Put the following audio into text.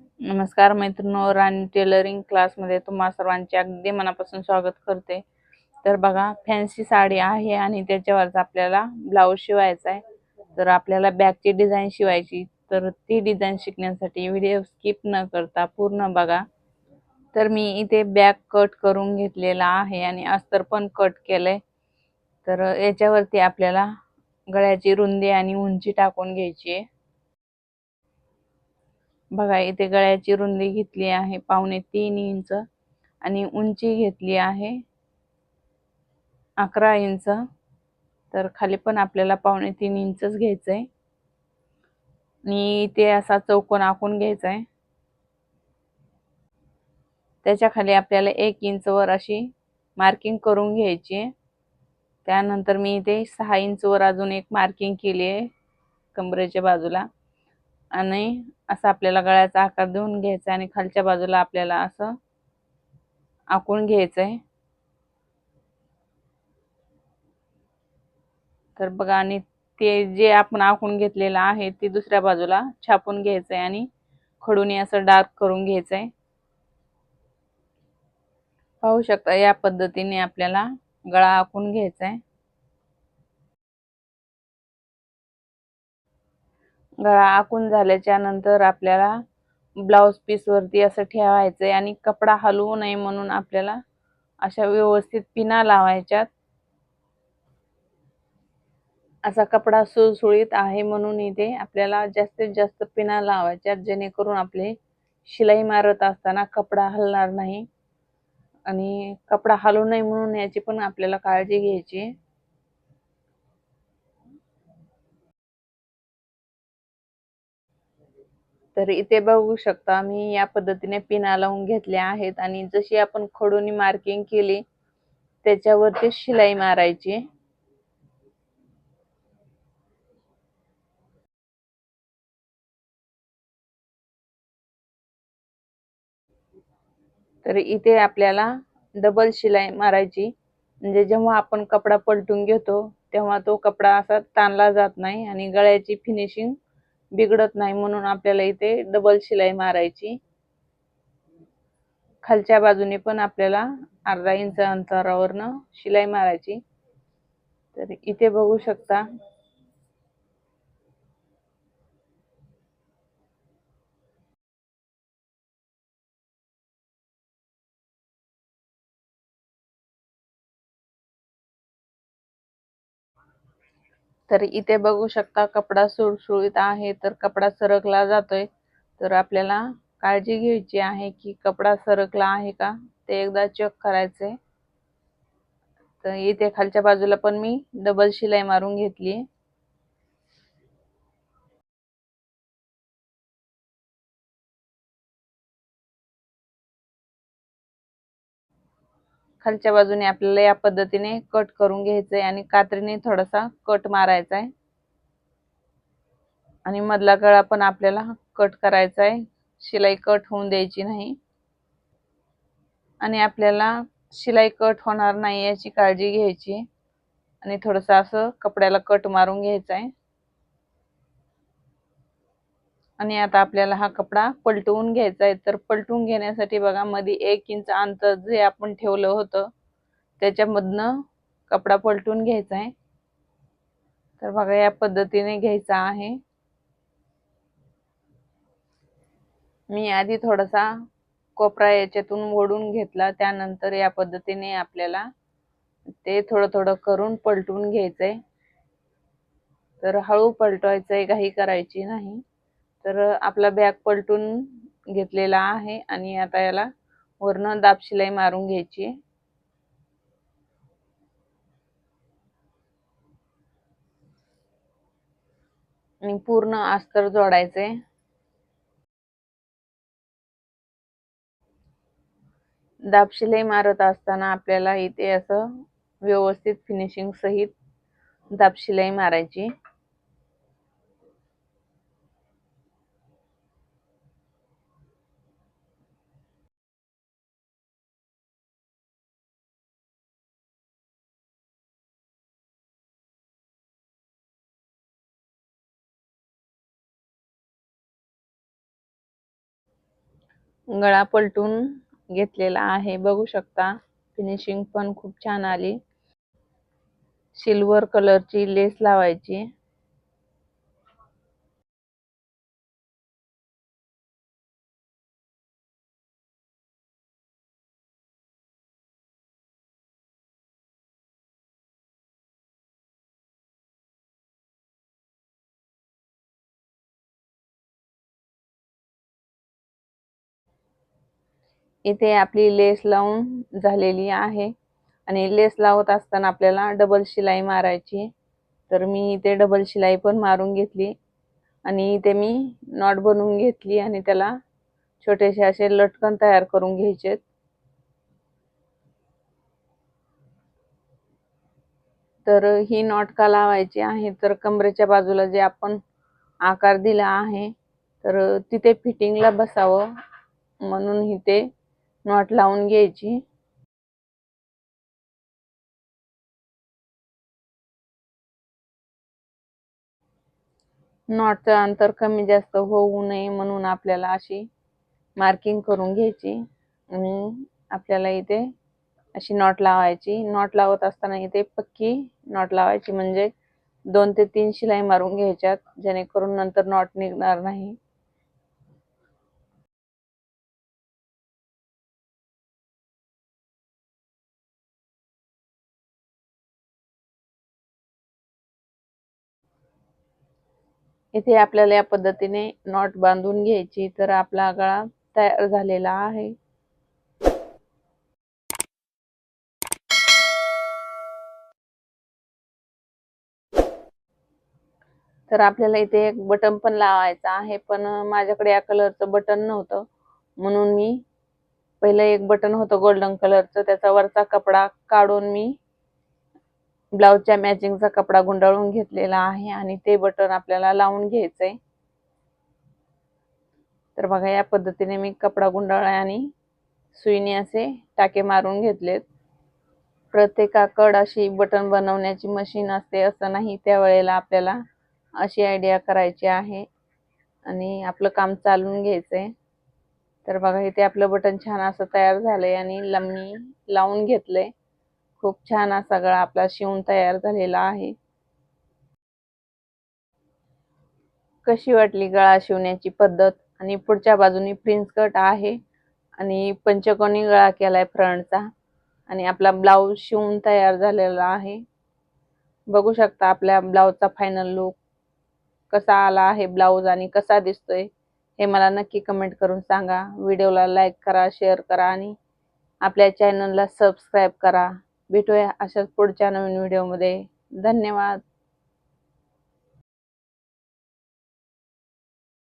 नमस्कार मैत्रिणींनो राणी टेलरिंग क्लासमध्ये तुम्हा सर्वांचे अगदी मनापासून स्वागत करते. तर बघा फॅन्सी साडी आहे आणि त्याच्यावरच आपल्याला ब्लाऊज शिवायचा आहे. तर आपल्याला बॅगची डिझाईन शिवायची तर ती डिझाईन शिकण्यासाठी व्हिडिओ स्किप न करता पूर्ण बघा. तर मी इथे बॅग कट करून घेतलेला आहे आणि अस्तर पण कट केलंय. तर याच्यावरती आपल्याला गळ्याची रुंदी आणि उंची टाकून घ्यायची आहे. बघा इथे गळ्याची रुंदी घेतली आहे पावणे तीन इंच आणि उंची घेतली आहे. अकरा इंच. तर खाली पण आपल्याला पावणे तीन इंचच घ्यायचं आहे आणि इथे असा चौकोन आखून घ्यायचा आहे त्याच्याखाली आपल्याला एक इंच वर अशी मार्किंग करून घ्यायची आहे. त्यानंतर मी इथे सहा इंच वर अजून एक मार्किंग केली आहे कमरेच्या बाजूला. आणि असं आपल्याला गळ्याचा आकार देऊन घ्यायचा आणि खालच्या बाजूला आपल्याला असं आखून आहे तर बघा आणि ते जे आपण आखून घेतलेलं आहे ते दुसऱ्या बाजूला छापून घ्यायचं आहे आणि खडून असं डार्क करून घ्यायचंय. पाहू शकता या पद्धतीने आपल्याला गळा आखून घ्यायचा आहे गळा आखून झाल्याच्यानंतर आपल्याला ब्लाउज पीस वरती असं आहे आणि कपडा हलवू नये म्हणून आपल्याला अशा व्यवस्थित पिना लावायच्यात. असा कपडा सुळसुळीत आहे म्हणून इथे आपल्याला जास्तीत जास्त पिना लावायच्यात जेणेकरून आपले शिलाई मारत असताना कपडा हलणार नाही. आणि कपडा हलू नये म्हणून याची पण आपल्याला काळजी घ्यायची तर इथे बघू शकता. मी या पद्धतीने पिना लावून घेतल्या आहेत आणि जशी आपण खडूनी मार्किंग केली त्याच्यावरती शिलाई मारायची. तर इथे आपल्याला डबल शिलाई मारायची. म्हणजे जेव्हा आपण कपडा पलटून घेतो तेव्हा तो कपडा असा ताणला जात नाही आणि गळ्याची फिनिशिंग बिघडत नाही म्हणून आपल्याला इथे डबल शिलाई मारायची. खालच्या बाजूने पण आपल्याला अर्धा इंच अंतरावरनं शिलाई मारायची. तर इथे बघू शकता तर इथे बघू शकता कपडा सुळसुळीत आहे तर कपडा सरकला जातोय. तर आपल्याला काळजी घ्यायची आहे की कपडा सरकला आहे का ते एकदा चेक करायचे. तर इथे खालच्या बाजूला पण मी डबल शिलाई मारून घेतली खालच्या बाजूने आपल्याला या पद्धतीने कट करून घ्यायचंय आणि कात्रीने थोडासा कट मारायचा आहे आणि मधला गळा पण आपल्याला कट करायचा आहे शिलाई कट होऊन द्यायची नाही. आणि आपल्याला शिलाई कट होणार नाही याची काळजी घ्यायची. आणि थोडस असं कपड्याला कट मारून घ्यायचा आहे आणि आता आपल्याला हा कपडा पलटवून घ्यायचा आहे. तर पलटवून घेण्यासाठी बघा मध्ये एक इंच अंतर जे आपण ठेवलं होतं त्याच्यामधनं कपडा पलटून घ्यायचा आहे. तर बघा या पद्धतीने घ्यायचा आहे. मी आधी थोडासा कोपरा याच्यातून ओढून घेतला. त्यानंतर या पद्धतीने आपल्याला ते थोडं थोडं करून पलटून घ्यायचंय. तर हळू पलटवायचंय काही करायची नाही. तर आपला बॅग पलटून घेतलेला आहे आणि आता याला वरनं दाब शिलाई मारून घ्यायची आणि पूर्ण अस्तर जोडायचे दाब शिलाई मारत असताना आपल्याला इथे असं व्यवस्थित फिनिशिंग सहित दाब शिलाई मारायची. गळा पलटून घेतलेला आहे. बघू शकता फिनिशिंग पण खूप छान आली. सिल्वर कलरची लेस लावायची. इथे आपली लेस लावून झालेली आहे. आणि लेस लावत असताना आपल्याला डबल शिलाई मारायची तर मी इथे डबल शिलाई पण मारून घेतली. आणि इथे मी नॉट बनवून घेतली आणि त्याला छोटेसे असे लटकन तयार करून घ्यायचे तर ही नॉट का लावायची आहे? तर कमरेच्या बाजूला जे आपण आकार दिला आहे तर तिथे फिटिंगला बसावं म्हणून इथे नॉट लावून घ्यायची. नॉटचं अंतर कमी जास्त होऊ नये म्हणून आपल्याला अशी मार्किंग करून घ्यायची आणि आपल्याला इथे अशी नॉट लावायची. नॉट लावत असताना इथे पक्की नॉट लावायची. म्हणजे दोन ते तीन शिलाई मारून घ्यायच्यात जेणेकरून नंतर नॉट निघणार नाही. इथे आपल्याला या पद्धतीने नॉट बांधून घ्यायची तर आपला गळा तयार झालेला आहे. तर आपल्याला इथे एक बटन पण लावायचं आहे पण माझ्याकडे या कलरचं बटन नव्हतं. म्हणून मी पहिलं एक बटन होतं गोल्डन कलरचं त्याचा वरचा कपडा काढून मी ब्लाऊजच्या मॅचिंगचा कपडा गुंडाळून घेतलेला आहे आणि ते बटन आपल्याला लावून घ्यायचंय. तर बघा या पद्धतीने मी कपडा गुंडाळला आणि सुईने असे टाके मारून घेतलेत. प्रत्येकाकड अशी बटन बनवण्याची मशीन असते असं नाही त्यावेळेला आपल्याला अशी आयडिया करायची आहे आणि आपलं काम चालून घ्यायचंय. तर बघा इथे आपलं बटन छान असं तयार झालंय आणि लम्मी लावून घेतलंय. खूप छान असा गळा आपला शिवून तयार झालेला आहे. कशी वाटली गळा शिवण्याची पद्धत? आणि पुढच्या बाजूनी प्रिन्स कट आहे आणि पंचकोनी गळा केलाय फ्रंटचा. आणि आपला ब्लाऊज शिवून तयार झालेला आहे. बघू शकता आपल्या ब्लाऊजचा फायनल लुक कसा आला आहे ब्लाऊज आणि कसा दिसतोय हे मला नक्की कमेंट करून सांगा. व्हिडिओला लाईक करा शेअर करा आणि आपल्या चॅनलला सबस्क्राईब करा. भेटूया अशाच पुढच्या नवीन व्हिडिओमध्ये धन्यवाद.